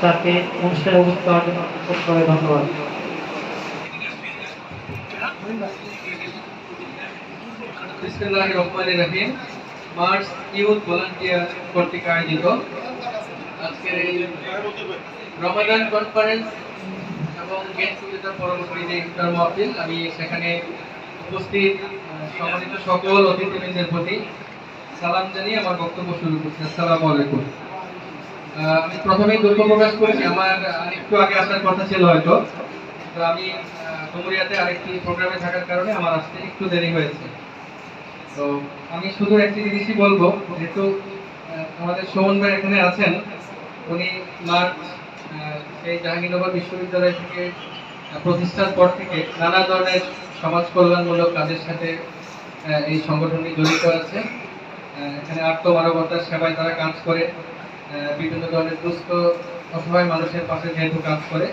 স্যারকে অনুষ্ঠানে উপস্থিত হওয়ার জন্য অসংখ্য ধন্যবাদ। কনফারেন্স এবং আমি সেখানে উপস্থিত সম্মানিত সকল অতিথিবৃন্দের প্রতি সালাম জানিয়ে আমার বক্তব্য শুরু করছি। আসসালামু আলাইকুম। আমি প্রথমেই দুঃখ প্রকাশ করছি। আমার আহ, একটু আগে আসার কথা ছিল হয়তো। তো আমি ডুমুরিয়াতে আরেকটি প্রোগ্রামে থাকার কারণে আমার আসতে একটু দেরি হয়েছে। তো আমি শুধু একটি জিনিসই বলব যেহেতু আমাদের সোমন ভাই এখানে আছেন উনি মার্চ সেই জাহাঙ্গীরনগর বিশ্ববিদ্যালয় থেকে প্রতিষ্ঠার পর থেকে নানা ধরনের সমাজ কল্যাণমূলক কাজের সাথে এই সংগঠনটি জড়িত আছে। এখানে আত্মমানবতার সেবায় তারা কাজ করে। বিভিন্ন ধরনের দুস্থ অসহায় মানুষের পাশে যেহেতু কাজ করে,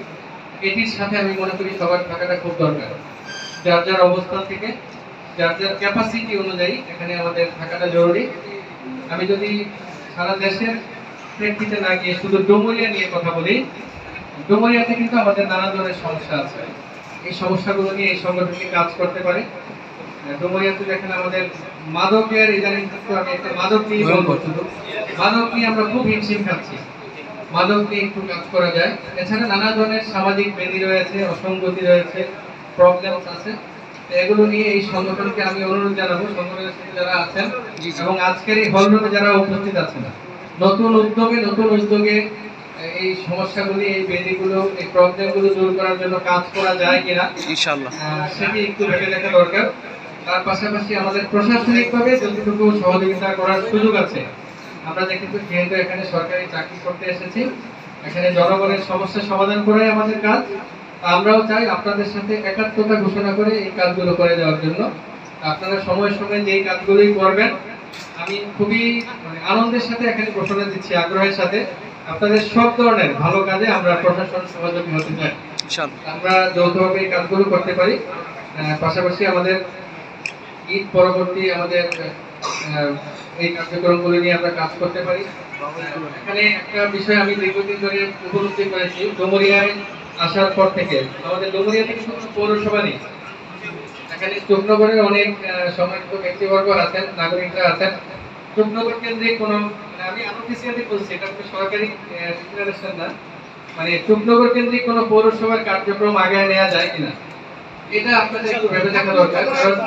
এটির সাথে আমি মনে করি সবার থাকাটা খুব দরকার। যার যার অবস্থান থেকে, যার যার ক্যাপাসিটি অনুযায়ী এখানে আমাদের থাকাটা জরুরি। আমি যদি সারা দেশের প্রেক্ষিতে না গিয়ে শুধু ডুমুরিয়া নিয়ে কথা বলি, ডুমুরিয়াতে কিন্তু আমাদের নানা ধরনের সমস্যা আছে। এই সমস্যাগুলো নিয়ে এই সংগঠনটি কাজ করতে পারে। ডুমুরিয়াতে দেখেন আমাদের মাদকের ইদানিং কিন্তু আমি একটা মাদক নিয়ে বলব। শুধু। মাদক নিয়ে আমরা খুব হিমশিম খাচ্ছি। মাদক নিয়ে একটু কাজ করা যায়। এছাড়া নানা ধরনের সামাজিক বেদি রয়েছে অসঙ্গতি রয়েছে প্রবলেমস আছে। এগুলো নিয়ে এই সংগঠনকে আমি অনুরোধ জানাব। সংগঠনের সাথে যারা আছেন এবং আজকের এই হলরুমে যারা উপস্থিত আছেন নতুন উদ্যোগে নতুন উদ্যোগে এই সমস্যাগুলি এই বেদিগুলো এই প্রবলেমগুলো দূর করার জন্য কাজ করা যায় কিনা ইনশাআল্লাহ। সেটি একটু ভেবে দেখা দরকার। তার পাশাপাশি আমাদের প্রশাসনিকভাবে যতটুকু সহযোগিতা করার সুযোগ আছে আমরা যেহেতু যেহেতু এখানে সরকারি চাকরি করতে এসেছি এখানে জনগণের সমস্যা সমাধান করাই আমাদের কাজ। আমরাও চাই আপনাদের সাথে একাত্মতা ঘোষণা করে এই কাজগুলো করে দেওয়ার জন্য। আপনারা সময় সময় যেই কাজগুলোই করবেন আমি খুবই মানে আনন্দের সাথে এখানে ঘোষণা দিচ্ছি আগ্রহের সাথে। আপনাদের সব ধরনের ভালো কাজে আমরা প্রশাসন সহযোগী হতে চাই। আমরা যৌথভাবে এই কাজগুলো করতে পারি। পাশাপাশি আমাদের ঈদ পরবর্তী আমাদের এই কার্যক্রমগুলো নিয়ে আমরা কাজ করতে পারি। এখানে একটা বিষয় আমি দীর্ঘদিন ধরে উপলব্ধি করেছি, ডুমুরিয়ায় আসার পর থেকে। আমাদের ডুমুরিয়াতে কিন্তু কোনো পৌরসভা নেই। এখানে চুকনগরের অনেক সম্মানিত ব্যক্তিবর্গ আছেন, নাগরিকরা আছেন। চুকনগর কেন্দ্রিক কোনো মানে আমি আনঅফিসিয়ালি বলছি, এটা কোনো সরকারি ডিক্লারেশন না। মানে চুকনগর কেন্দ্রিক কোনো পৌরসভার কার্যক্রম আগে নেওয়া যায় কিনা, এটা আপনাদের একটু ভেবে দেখা দরকার। কারণ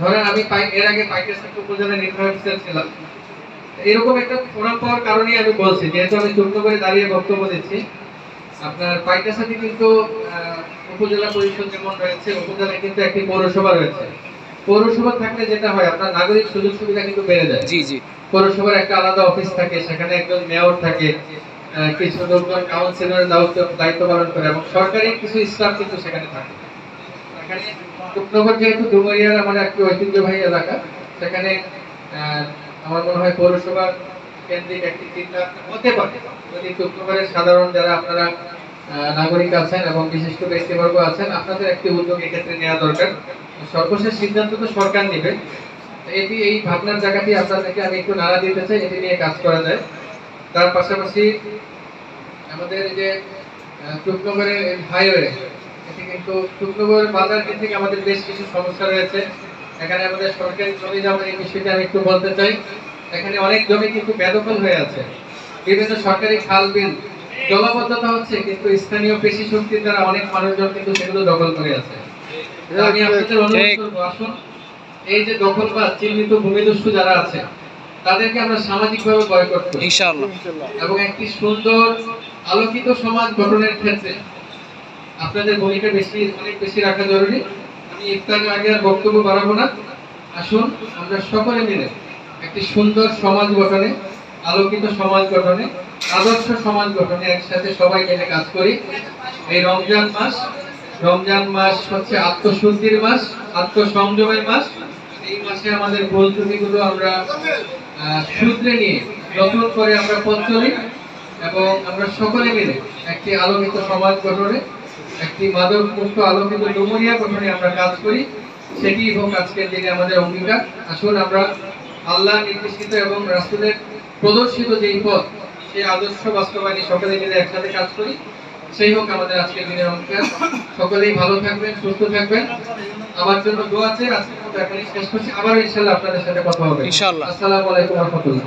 ধরেন আমি এর আগে পাইকারসাকি উপজেলা নির্বাহী অফিসার ছিলাম। এরকম একটা ফোরাম পাওয়ার কারণেই আমি বলছি যেহেতু আমি চুকনগরে দাঁড়িয়ে বক্তব্য দিচ্ছি আপনার পাইকারসাকি কিন্তু উপজেলা পরিষদ যেমন রয়েছে উপজেলায় কিন্তু একটি পৌরসভা রয়েছে। পৌরসভা থাকলে যেটা হয় আপনার নাগরিক সুযোগ সুবিধা কিন্তু বেড়ে যায়। জি জি। পৌরসভার একটা আলাদা অফিস থাকে সেখানে একজন মেয়র থাকে কিছু লোকজন কাউন্সিলরের দায়িত্ব দায়িত্ব পালন করে এবং সরকারি কিছু স্টাফ কিন্তু সেখানে থাকে। এখানে টুকনগর যেহেতু ডুমরিয়ার আমার একটি ঐতিহ্যবাহী এলাকা সেখানে আমার মনে হয় পৌরসভার কেন্দ্রিক একটি চিন্তা হতে পারে। যদি টুকনগরের সাধারণ যারা আপনারা নাগরিক আছেন এবং বিশিষ্ট ব্যক্তিবর্গ আছেন আপনাদের একটি উদ্যোগ এক্ষেত্রে নেওয়া দরকার। সর্বশেষ সিদ্ধান্ত তো সরকার নেবে। এটি এই ভাবনার জায়গাটি আপনাদেরকে আমি একটু নাড়া দিতে চাই এটি নিয়ে কাজ করা যায়। তার পাশাপাশি আমাদের এই যে আহ, চুকনগরের হাইওয়ে এটি কিন্তু চুকনগর বাজার কেন্দ্রিক আমাদের বেশ কিছু সমস্যা রয়েছে। এখানে আমাদের সরকারি জমি জমার এই বিষয়টি আমি একটু বলতে চাই। এখানে অনেক জমি কিন্তু বেদখল হয়ে আছে। বিভিন্ন সরকারি খাল বিল জলাবদ্ধতা হচ্ছে কিন্তু স্থানীয় পেশি শক্তির দ্বারা অনেক মানুষজন কিন্তু সেগুলো দখল করে আছে। আমি আপনাদের অনুরোধ করব আসুন। এই যে দখলবাদ চিহ্নিত ভূমিদস্যু যারা আছে তাদেরকে আমরা সামাজিকভাবে বয়কট করি। ইনশাআল্লাহ। এবং একটি সুন্দর আলোকিত সমাজ গঠনের ক্ষেত্রে আপনাদের ভূমিকা বেশি, অনেক বেশি রাখা জরুরি। আমি ইফতারের আগে আর বক্তব্য বাড়াবো না। আসুন, আমরা সকলে মিলে একটি সুন্দর সমাজ গঠনে, আলোকিত সমাজ গঠনে, আদর্শ সমাজ গঠনে একসাথে সবাই মিলে কাজ করি। এই রমজান মাস রমজান মাস হচ্ছে আত্মশুদ্ধির মাস, আত্মসংযমের মাস। এই মাসে আমাদের ভুল ত্রুটিগুলো আমরা শুধরে নিয়ে নতুন করে আমরা পথ চলি এবং আমরা সকলে মিলে একটি আলোকিত সমাজ গঠনে একটি মাদক মুক্ত আলোকিত ডুমুরিয়া গঠনে আমরা কাজ করি। সেটি হোক আজকের দিনে আমাদের অঙ্গীকার। আসুন আমরা আল্লাহ নির্দেশিত এবং রাসূলের প্রদর্শিত যেই পথ সেই আদর্শ বাস্তবায়নে সকলে মিলে একসাথে কাজ করি। সেই হোক আমাদের আজকের দিনের অঙ্কের সকলেই ভালো থাকবেন সুস্থ থাকবেন। আমার জন্য দোয়া আছে আজকের মতো এখনই শেষ করছি। আবার ইনশাল্লাহ আপনাদের সাথে কথা হবে। ইনশাআল্লাহ। আসসালামু আলাইকুম রহমতুল্লাহ।